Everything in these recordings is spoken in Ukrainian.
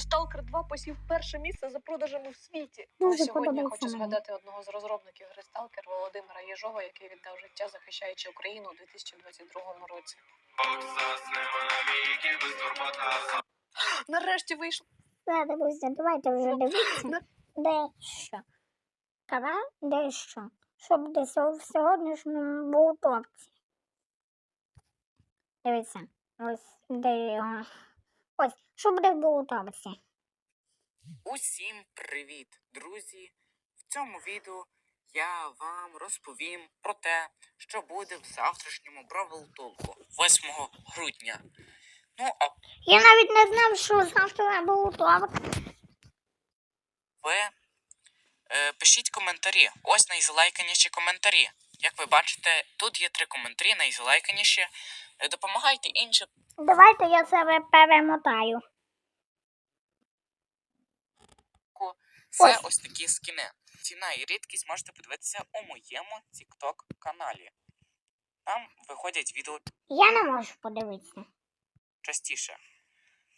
Друзі, Stalker 2 посів перше місце за продажами в світі. Але сьогодні я хочу мені. згадати одного з розробників гри Stalker Володимира Єжова, який віддав життя, захищаючи Україну у 2022 році. Нарешті вийшло. Друзі, давайте вже дивіться. Дещо. Кара дещо. Щоб десь у сьогоднішньому був топці. Дивіться. Ось де його. Ось, що буде був у. Усім привіт, друзі! В цьому відео я вам розповім про те, що буде в завтрашньому Бравл Толку 8 грудня. Ну, а Я навіть не знав, що завтра у ви е, пишіть коментарі. Ось найзалайканіші коментарі. Як ви бачите, тут є три коментарі, найзалайканіші. Е, Допомагайте іншим Давайте я себе перемотаю. Це Ось. ось такі скіни. Ціна і рідкість можете подивитися у моєму TikTok каналі. Там виходять відео Я не можу подивитися. частіше.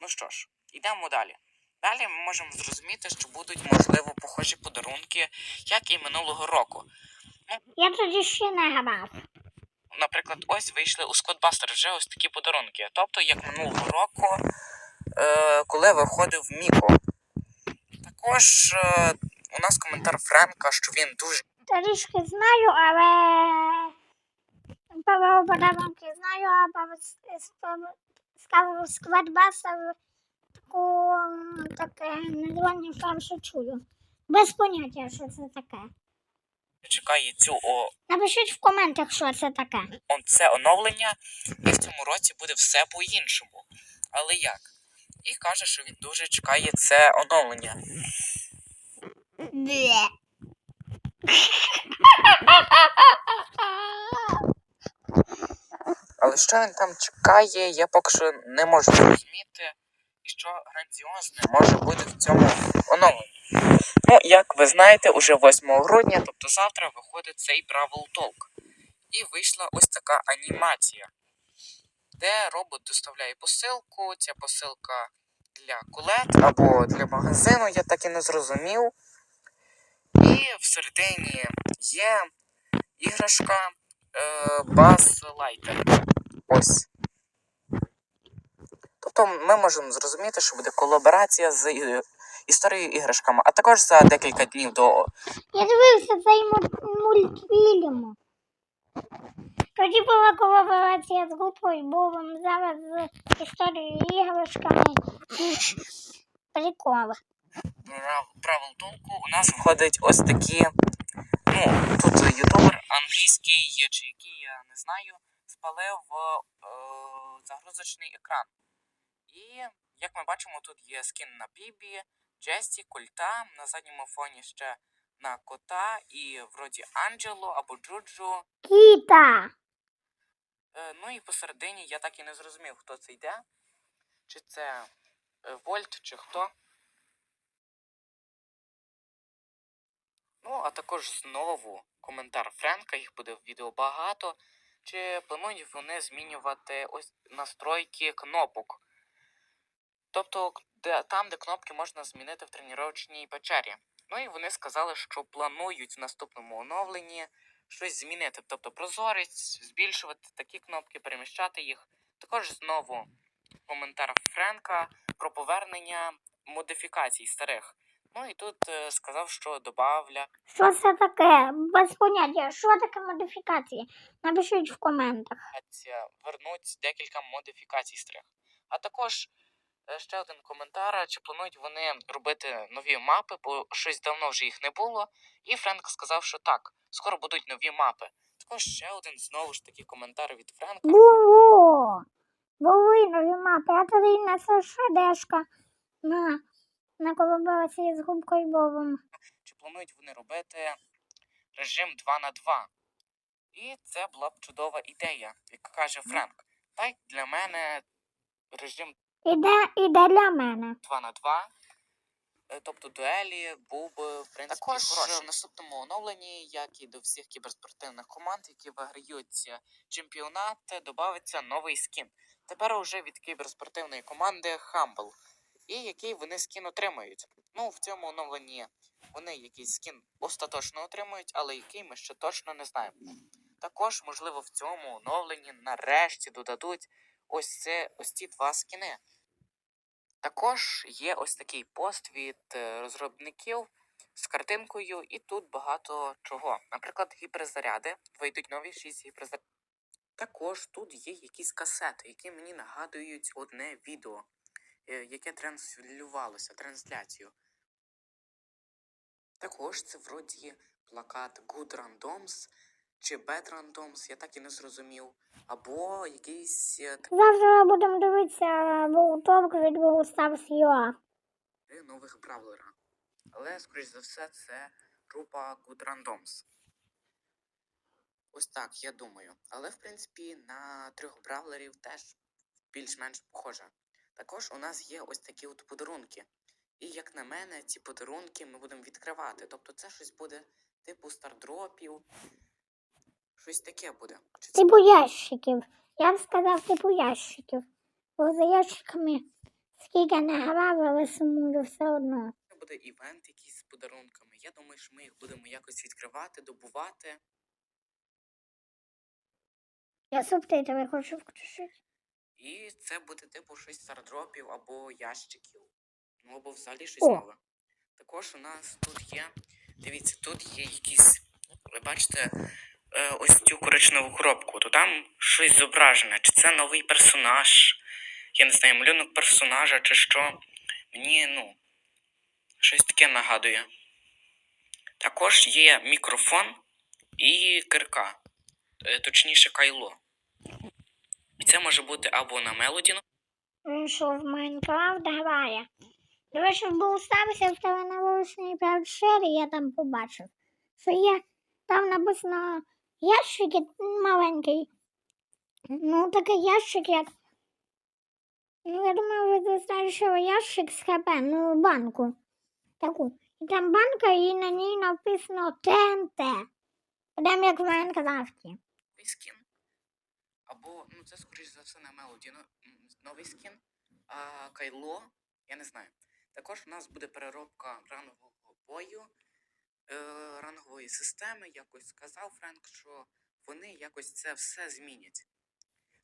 Ну що ж, йдемо далі. Далі ми можемо зрозуміти, що будуть можливо похожі подарунки, як і минулого року. Я тоді ще не грав. Наприклад, ось вийшли у Скотбастер вже ось такі подарунки. Тобто, як минулого року, е, коли виходив Міко. Також е, у нас коментар Френка, що він дуже Трішки знаю, але пару подарунки знаю, а пару скажу складбаса таку таке названня вперше чую. Без поняття, що це таке. Чекає цю о, Напишіть в коментах, що це таке. он- це оновлення, і в цьому році буде все по-іншому. Але як? І каже, що він дуже чекає це оновлення. Бле. Але що він там чекає, я поки що не можу зрозуміти, і що грандіозне може бути в цьому оновленні. Ну, як ви знаєте, уже 8 грудня, тобто завтра, виходить цей Бравл Толк. І вийшла ось така анімація, де робот доставляє посилку. Ця посилка для кулет або для магазину, я так і не зрозумів. І всередині є іграшка е, Buzz Lighter. Ось. Тобто ми можемо зрозуміти, що буде колаборація з е, історією іграшками, а також за декілька днів до Я дивився цей му- мультфільм. Тоді була колаборація з групою Бовом, зараз з історією іграшками. Прикол. Бравл Толку у нас виходять ось такі. Ну, тут ютубер англійський, чи який, я не знаю, спалив е, загрузочний екран. І як ми бачимо, тут є скін на Бібі, Джесті, Кольта, на задньому фоні ще на кота і вроді Анджело або Джуджу. Кіта. Е, ну і посередині я так і не зрозумів, хто це йде. Чи це е, Вольт, чи хто. Ну, а також знову коментар Френка, їх буде в відео багато. Чи планують вони змінювати ось настройки кнопок? Тобто де, там, де кнопки можна змінити в тренувальній печері. Ну і вони сказали, що планують в наступному оновленні щось змінити. Тобто прозорість, збільшувати такі кнопки, переміщати їх. Також знову коментар Френка про повернення модифікацій старих. Ну і тут е, сказав, що добавля Що це таке? Без поняття. Що таке модифікації? Напишіть в коментах. вернуть декілька модифікацій старих. А також ще один коментар, чи планують вони робити нові мапи, бо щось давно вже їх не було. І Френк сказав, що так, скоро будуть нові мапи. Також ще один знову ж таки коментар від Френка. Було. Були нові мапи, а тоді на СШДшка на, на колаборації з губкою Бовом. чи планують вони робити режим 2 на 2. І це була б чудова ідея, як каже Френк. Так для мене режим Іде, іде для мене. 2 на 2 е, тобто дуелі, був би в принципі Також, хороший. е, в наступному оновленні, як і до всіх кіберспортивних команд, які виграють е, чемпіонат, додається новий скін. Тепер уже від кіберспортивної команди Humble. І який вони скін отримають. Ну, в цьому оновленні вони якийсь скін остаточно отримують, але який ми ще точно не знаємо. Також, можливо, в цьому оновленні нарешті додадуть ось це ось ці два скіни. Також є ось такий пост від е, розробників з картинкою, і тут багато чого. Наприклад, гіперзаряди. Вийдуть нові 6 гіперзарядів. Також тут є якісь касети, які мені нагадують одне відео, е, яке транслювалося, трансляцію. Також це вроді плакат Good Randoms чи Bad Randoms, я так і не зрозумів. Або якийсь е, Завтра будемо дивитися Боутовк від Boostars UA. три нових бравлера. Але, скоріш за все, це група Good Randoms. Ось так, я думаю. Але, в принципі, на трьох бравлерів теж більш-менш похоже. Також у нас є ось такі от подарунки. І як на мене, ці подарунки ми будемо відкривати. Тобто це щось буде типу стардропів. Щось таке буде. Чи це Типу ящиків. Я б сказав, типу ящиків. Бо за ящиками скільки не грав, але сумую все одно. Це буде івент якийсь з подарунками. Я думаю, що ми їх будемо якось відкривати, добувати. Я субтитри хочу включити. І це буде типу щось стардропів або ящиків. Ну або взагалі щось О. нове. Також у нас тут є. Дивіться, тут є якісь. Ви бачите, ось цю коричневу коробку. То там щось зображене. Чи це новий персонаж? Я не знаю, малюнок персонажа чи що. Мені, ну, щось таке нагадує. Також є мікрофон і кирка. Е, Точніше, кайло. І це може бути або на мелоді, Він що в Майнкрафт грає. До речі, в Boostars в теленовочній п'ятшері я там побачив, що є там написано ящики маленький. Ну, такий ящик, як. Ну, я думаю, ви знаєте, ящик з ХП, ну, банку. Таку. І там банка, і на ній написано ТНТ. Прям як в Майнкрафті. новий скін. Або, ну це скоріш за все на мелоді ну, новий скін. А кайло, я не знаю. Також у нас буде переробка рангового бою, рангової системи. Якось сказав Френк, що вони якось це все змінять.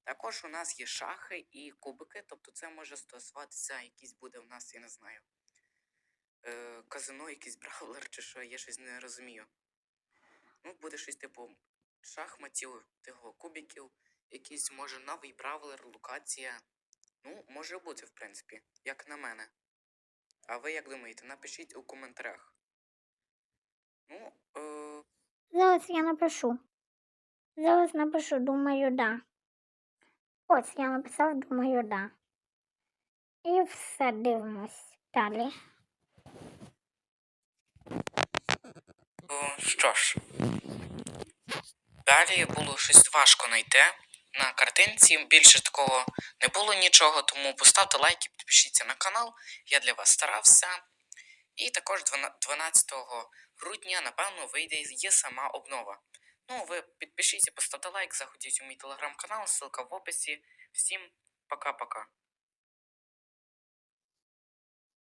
Також у нас є шахи і кубики, тобто це може стосуватися, якийсь буде у нас, я не знаю. Е, казино, якийсь бравлер чи що, я щось не розумію. Ну, буде щось типу шахматів, тих кубиків, якийсь може новий бравлер, локація. Ну, може бути, в принципі, як на мене. А ви як думаєте, напишіть у коментарях. Ну, е, Зараз я напишу. Зараз напишу, думаю, да. Ось я написав, думаю, да. І все дивимось далі. о, що ж. Далі було щось важко знайти. На картинці більше такого не було нічого, тому поставте лайк і підпишіться на канал. Я для вас старався. І також 12 грудня, напевно, вийде є сама обнова. Ну, ви підпишіться, поставте лайк, заходіть у мій телеграм-канал, ссылка в описі. Всім пока-пока.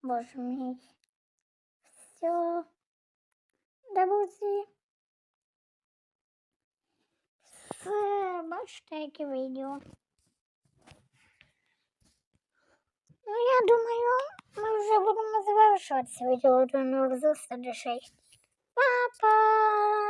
Боже мій. Все. Друзі. Все, бачите, яке відео. Ну, я думаю, ми вже будемо завершувати відео до нових зустрічей. papa.